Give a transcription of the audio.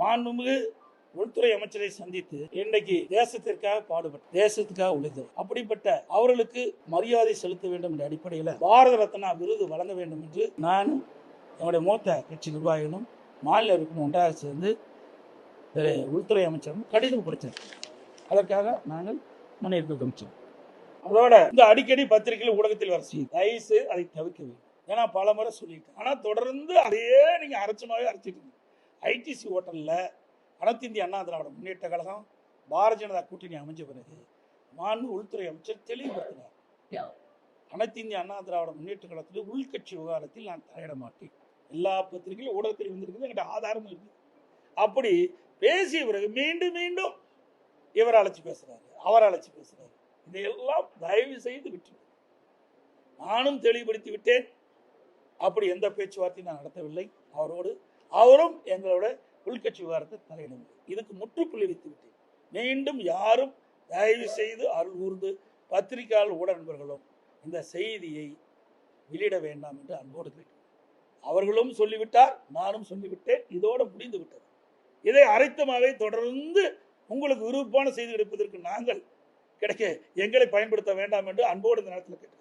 மாண்புமிகு உள்துறை அமைச்சரை சந்தித்து இன்னைக்கு தேசத்திற்காக பாடுபட்டு தேசத்துக்காக உழைத்தவர். அப்படிப்பட்ட அவர்களுக்கு மரியாதை செலுத்த வேண்டும் என்ற அடிப்படையில் பாரத ரத்னா விருது வழங்க வேண்டும் என்று நானும் என்னுடைய மூத்த கட்சி நிர்வாகிகளும் மாநில உறுப்பினர் ஒன்றாக சேர்ந்து உள்துறை அமைச்சரும் கடிதம் கொடுத்தார் அதற்காக நாங்கள் முன்னேற்பு காமிச்சோம். அதோட இந்த அடிக்கடி பத்திரிகையில் ஊடகத்தில் வர செய்யும் தயவுசு அதை தவிர்க்க வேண்டும். ஏன்னா பல முறை சொல்லியிருக்கேன். ஆனால் தொடர்ந்து அதையே நீங்கள் அரைச்சமாகவே அரைச்சிட்டு ஐடிசி ஹோட்டலில் அனைத்து இந்திய அண்ணா திராவிட முன்னேற்ற கழகம் பாரதிய ஜனதா கூட்டணி அமைஞ்ச பிறகு மாண்பு உள்துறை அமைச்சர் தெளிவுபடுத்தினார். அனைத்து இந்திய அண்ணா திராவிட முன்னேற்ற கழகத்தில் உள்கட்சி விவகாரத்தில் நான் தலையிட மாட்டேன். எல்லா பத்திரிகையும் ஊடகத்தில் வந்திருக்குது என்கிட்ட ஆதாரமும் இருக்குது. அப்படி பேசிய பிறகு மீண்டும் மீண்டும் இவர் அழைச்சி பேசுறாரு அவர் அழைச்சி பேசுறாரு. இதையெல்லாம் தயவு செய்து விட்டு நானும் தெளிவுபடுத்தி விட்டேன். அப்படி எந்த பேச்சுவார்த்தையும் நான் நடத்தவில்லை. அவரோடு அவரும் எங்களோட உள்கட்சி விவகாரத்தை தலையிடும் இதுக்கு முற்றுப்புள்ளி வைத்து விட்டேன். மீண்டும் யாரும் தயவு செய்து அருள் கூர்ந்து பத்திரிகையாளர் ஊட நண்பர்களும் இந்த செய்தியை வெளியிட வேண்டாம் என்று அன்போடு கேட்டேன் அவர்களும் சொல்லிவிட்டார் நானும் சொல்லிவிட்டேன். இதோடு முடிந்து விட்டது. இதை அரைத்தமாகவே தொடர்ந்து உங்களுக்கு விருப்பமான செய்தி எடுப்பதற்கு நாங்கள் கிடைக்க எங்களை பயன்படுத்த வேண்டாம் என்று அன்போடு இந்த நேரத்தில் கேட்டேன்